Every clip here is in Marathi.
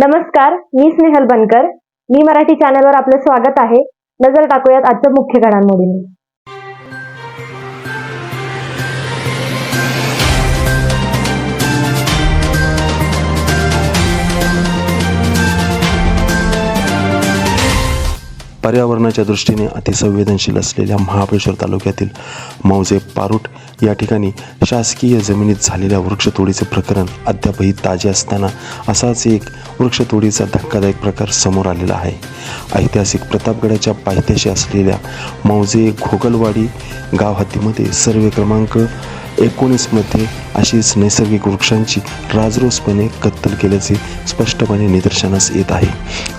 नमस्कार मी स्नेहल बनकर. मी मराठी चॅनलवर आपलं स्वागत आहे. नजर टाकूयात आजच्या मुख्य घडामोडींनी. पर्यावरणाच्या दृष्टीने अतिसंवेदनशील असलेल्या महाबळेश्वर तालुक्यातील मौजे पारुट या ठिकाणी शासकीय जमिनीत झालेल्या वृक्षतोडीचे प्रकरण अद्यापही ताजे असताना असाच एक वृक्षतोडीचा धक्कादायक प्रकार समोर आलेला आहे. ऐतिहासिक प्रतापगडाच्या पायथ्याशी असलेल्या मौजे घोगलवाडी गाव हद्दीमध्ये सर्वे क्रमांक एकोणीसमध्ये अशीच नैसर्गिक वृक्षांची राजरोसपणे कत्तल केल्याचे स्पष्टपणे निदर्शनास येत आहे.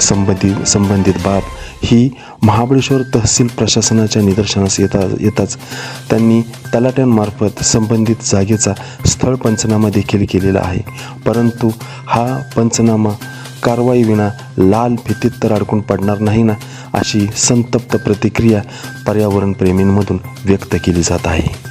संबंधित संबंधित बाब ही महाबळेश्वर तहसील प्रशासनाच्या निदर्शनास येता येताच त्यांनी तलाट्यांमार्फत संबंधित जागेचा स्थळ पंचनामा देखील केलेला आहे. परंतु हा पंचनामा कारवाईविना लाल फितीत तर अडकून पडणार नाही ना अशी संतप्त प्रतिक्रिया पर्यावरणप्रेमींमधून व्यक्त केली जात आहे.